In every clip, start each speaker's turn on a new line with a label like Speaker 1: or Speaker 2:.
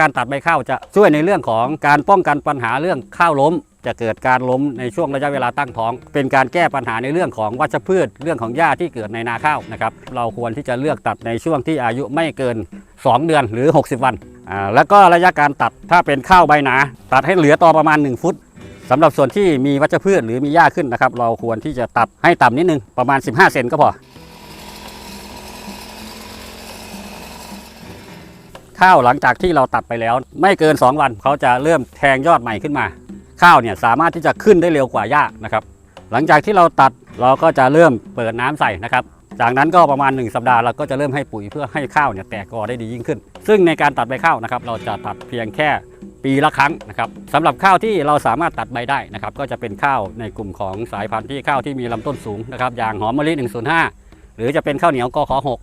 Speaker 1: การตัดใบข้าวจะช่วยในเรื่องของการป้องกันปัญหาเรื่องข้าวล้ม จะเกิดการล้มในช่วงระยะเวลาตั้งท้อง เป็นการแก้ปัญหาในเรื่องของวัชพืช เรื่องของหญ้าที่เกิดในนาข้าวนะครับเราควรที่จะเลือกตัดในช่วงที่อายุไม่เกิน 2 เดือนหรือ 60 วันอ่าแล้วก็ระยะการตัดถ้าเป็นข้าวใบหนา ตัดให้เหลือต่อประมาณ 1 ฟุตสำหรับส่วนที่มีวัชพืชหรือมีหญ้าขึ้นนะครับเราควรที่จะตัดให้ต่ำนิดนึงประมาณ 15 เซนก็พอ ข้าวหลังจากที่เราตัดไปแล้ว ไม่เกิน 2 วันเขาจะเริ่มแทงยอดใหม่ขึ้นมา ข้าวเนี่ยสามารถที่จะขึ้นได้เร็วกว่าหญ้านะครับ หลังจากที่เราตัดเราก็จะเริ่มเปิดน้ำใส่นะครับจากนั้นก็ประมาณ 1 สัปดาห์เราก็จะเริ่มให้ปุ๋ยเพื่อให้ข้าวเนี่ยแตกกอได้ดียิ่งขึ้น ซึ่งในการตัดใบข้าวนะครับเราจะตัดเพียงแค่ปีละครั้งนะครับสำหรับข้าวที่เราสามารถตัดใบได้นะครับก็จะเป็นข้าวในกลุ่มของสายพันธุ์ที่ข้าวที่มีลำต้นสูงนะครับอย่างหอมมะลิ105 หรือจะเป็นข้าวเหนียวกขอ่า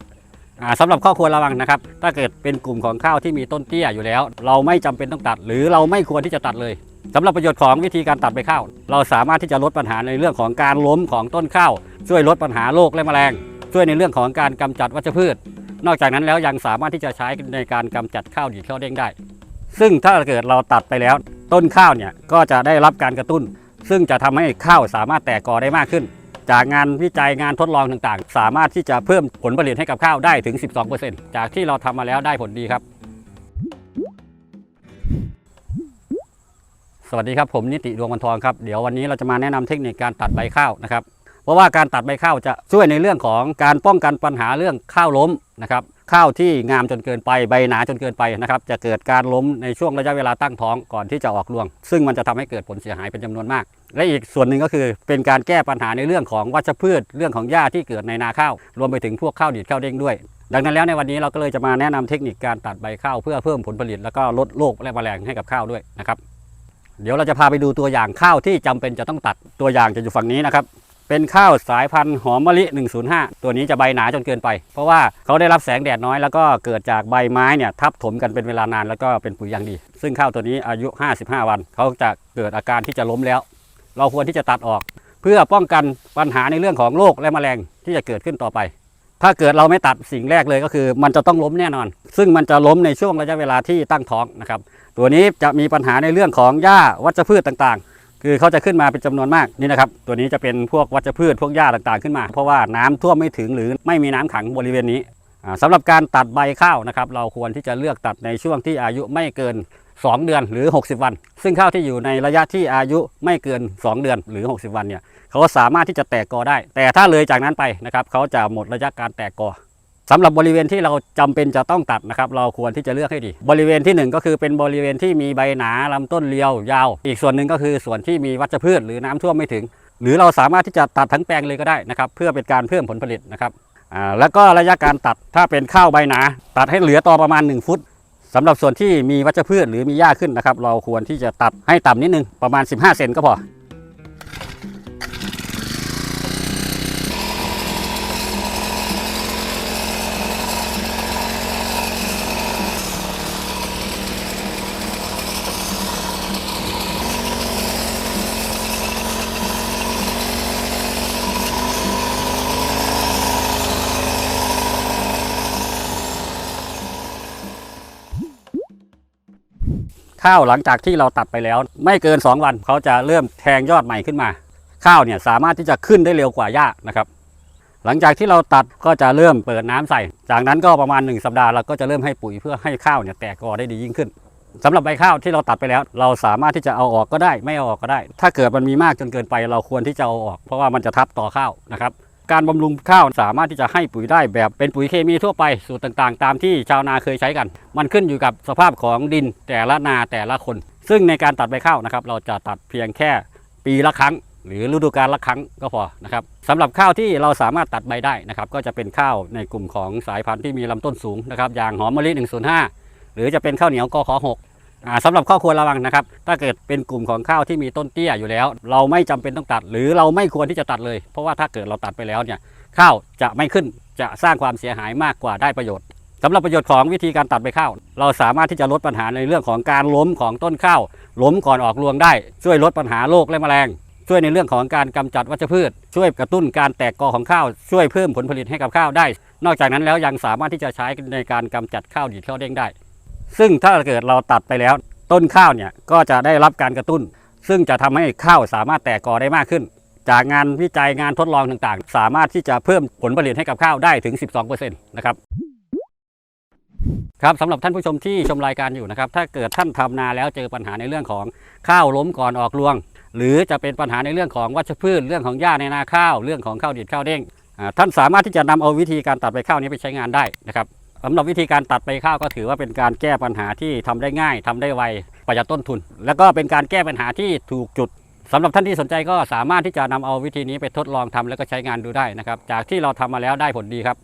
Speaker 1: สำหรับข้อควรระวังนะครับ ถ้าเกิดเป็นกลุ่มของข้าวที่มีต้นเตี้ยอยู่แล้ว เราไม่จำเป็นต้องตัด หรือเราไม่ควรที่จะตัดเลยสำหรับประโยชน์ของวิธีการตัดใบข้าว เราสามารถที่จะลดปัญหาในเรื่องของการล้มของต้นข้าว ช่วยลดปัญหาโรคและแมลง ช่วยในเรื่องของการกำจัดวัชพืช นอกจากนั้นแล้วยังสามารถที่จะใช้ในการกำจัดข้าวดีข้าวเด้งได้ ซึ่งถ้าเกิดเราตัดไปแล้ว ต้นข้าวเนี่ยก็จะได้รับการกระตุ้น ซึ่งจะทำให้ข้าวสามารถแตกกอได้มากขึ้น จากงานวิจัยงานทดลองต่างๆ สามารถที่จะเพิ่มผลผลิตให้กับข้าวได้ถึง 12%จากที่เราทำมาแล้วได้ผลดีครับ สวัสดีครับผมนิติดวงวันทองครับ เดี๋ยววันนี้เราจะมาแนะนำเทคนิคการตัดใบข้าวนะครับ ราะว่าการตัดใบข้าวจะช่วยในเรื่องของการป้องกันปัญหาเรื่องข้าวล้มนะครับข้าวที่งามจนเกินไปใบหนาจนเกินไปนะครับจะเกิดการล้มในช่วงระยะเวลาตั้งท้องก่อนที่จะออกรวง ซึ่งมันจะทำให้เกิดผลเสียหายเป็นจำนวนมาก และอีกส่วนหนึ่งก็คือเป็นการแก้ปัญหาในเรื่องของวัชพืช เรื่องของหญ้าที่เกิดในนาข้าว รวมไปถึงพวกข้าวดีดข้าวเด้งด้วย ดังนั้นแล้วในวันนี้เราก็เลยจะมาแนะนำเทคนิคการตัดใบข้าวเพื่อเพิ่มผลผลิตแล้วก็ลดโรคและแมลงให้กับข้าวด้วยนะครับเดี๋ยวเราจะพาไปดูตัวอย่างข้าวที่จำเป็นจะต้องตัดตัวอย่างจะอยู่ฝั่งนี้นะครับ เป็นข้าวสายพันธุ์หอมมะลิ 105 ตัวนี้จะใบหนาจนเกินไป เพราะว่าเขาได้รับแสงแดดน้อยแล้วก็เกิดจากใบไม้เนี่ยทับถมกันเป็นเวลานานแล้วก็เป็นปุ๋ยอย่างดี ซึ่งข้าวตัวนี้อายุ 55 วัน เขาจะเกิดอาการที่จะล้มแล้ว เราควรที่จะตัดออก เพื่อป้องกันปัญหาในเรื่องของโรคและแมลงที่จะเกิดขึ้นต่อไป ถ้าเกิดเราไม่ตัดสิ่งแรกเลยก็คือ มันจะต้องล้มแน่นอน ซึ่งมันจะล้มในช่วงระยะเวลาที่ตั้งท้องนะครับตัวนี้จะมีปัญหาในเรื่องของหญ้าวัชพืชต่าง คือเขาจะขึ้นมาเป็นจำนวนมากนี่นะครับ ตัวนี้จะเป็นพวกวัชพืชพวกหญ้าต่างๆขึ้นมา เพราะว่าน้ำท่วมไม่ถึงหรือไม่มีน้ำขังบริเวณนี้อ่าสำหรับการตัดใบข้าวนะครับ เราควรที่จะเลือกตัดในช่วงที่อายุไม่เกิน 2 เดือนหรือ 60 วัน ซึ่งข้าวที่อยู่ในระยะที่อายุไม่เกิน 2 เดือนหรือ 60 วันเนี่ยเขาสามารถที่จะแตกกอได้ แต่ถ้าเลยจากนั้นไปนะครับเขาจะหมดระยะการแตกกอ สำหรับบริเวณที่เราจำเป็นจะต้องตัดนะครับเราควรที่จะเลือกให้ดี บริเวณที่หนึ่งก็คือเป็นบริเวณที่มีใบหนาลำต้นเรียวยาว อีกส่วนหนึ่งก็คือส่วนที่มีวัชพืชหรือน้ำท่วมไม่ถึง หรือเราสามารถที่จะตัดทั้งแปลงเลยก็ได้นะครับเพื่อเป็นการเพิ่มผลผลิตนะครับอ่าแล้วก็ระยะการตัดถ้าเป็นข้าวใบหนา ตัดให้เหลือต่อประมาณ 1 ฟุตสำหรับส่วนที่มีวัชพืชหรือมีหญ้าขึ้นนะครับเราควรที่จะตัดให้ต่ำนิดนึงประมาณ 15 เซนก็พอ ข้าวหลังจากที่เราตัดไปแล้ว ไม่เกิน 2 วันเขาจะเริ่มแทงยอดใหม่ขึ้นมา ข้าวเนี่ยสามารถที่จะขึ้นได้เร็วกว่าหญ้านะครับ หลังจากที่เราตัดก็จะเริ่มเปิดน้ำใส่ จากนั้นก็ประมาณ 1 สัปดาห์เราก็จะเริ่มให้ปุ๋ยเพื่อให้ข้าวเนี่ยแตกกอได้ดียิ่งขึ้นสำหรับใบข้าวที่เราตัดไปแล้ว เราสามารถที่จะเอาออกก็ได้ ไม่เอาออกก็ได้ ถ้าเกิดมันมีมากจนเกินไป เราควรที่จะเอาออก เพราะว่ามันจะทับต่อข้าวนะครับ การบำรุงข้าวสามารถที่จะให้ปุ๋ยได้แบบเป็นปุ๋ยเคมีทั่วไปสูตรต่างๆ ตามที่ชาวนาเคยใช้กัน มันขึ้นอยู่กับสภาพของดินแต่ละนาแต่ละคน ซึ่งในการตัดใบข้าวนะครับ เราจะตัดเพียงแค่ปีละครั้ง หรือฤดูกาลละครั้งก็พอนะครับสำหรับข้าวที่เราสามารถตัดใบได้นะครับ ก็จะเป็นข้าวในกลุ่มของสายพันธุ์ที่มีลำต้นสูงนะครับอย่างหอมมะลิ105 หรือจะเป็นข้าวเหนียวกข6 อ่าสำหรับข้อควรระวังนะครับ ถ้าเกิดเป็นกลุ่มของข้าวที่มีต้นเตี้ยอยู่แล้ว เราไม่จำเป็นต้องตัด หรือเราไม่ควรที่จะตัดเลย เพราะว่าถ้าเกิดเราตัดไปแล้วเนี่ยข้าวจะไม่ขึ้นจะสร้างความเสียหายมากกว่าได้ประโยชน์สำหรับประโยชน์ของวิธีการตัดใบข้าว เราสามารถที่จะลดปัญหาในเรื่องของการล้มของต้นข้าวล้มก่อนออกรวงได้ ช่วยลดปัญหาโรคและแมลง ช่วยในเรื่องของการกำจัดวัชพืช ช่วยกระตุ้นการแตกกอของข้าว ช่วยเพิ่มผลผลิตให้กับข้าวได้ นอกจากนั้นแล้วยังสามารถที่จะใช้ในการกำจัดข้าวดีดข้าวเด้งได้ ซึ่งถ้าเกิดเราตัดไปแล้ว ต้นข้าวเนี่ยก็จะได้รับการกระตุ้น ซึ่งจะทำให้ข้าวสามารถแตกกอได้มากขึ้น จากงานวิจัยงานทดลองต่างๆ สามารถที่จะเพิ่มผลผลิตให้กับข้าวได้ถึง 12%นะครับครับสำหรับท่านผู้ชมที่ชมรายการอยู่นะครับ ถ้าเกิดท่านทำนาแล้วเจอปัญหาในเรื่องของข้าวล้มก่อนออกรวง หรือจะเป็นปัญหาในเรื่องของวัชพืชเรื่องของหญ้าในนาข้าว เรื่องของข้าวดิบข้าวเด้งท่านสามารถที่จะนำเอาวิธีการตัดใบข้าวนี้ไปใช้งานได้นะครับ สำหรับวิธีการตัดใบข้าวก็ถือว่าเป็นการแก้ปัญหาที่ทำได้ง่ายทำได้ไวประหยัดต้นทุน แล้วก็เป็นการแก้ปัญหาที่ถูกจุดสำหรับท่านที่สนใจก็สามารถที่จะนำเอาวิธีนี้ไปทดลองทำแล้วก็ใช้งานดูได้นะครับ จากที่เราทำมาแล้วได้ผลดีครับ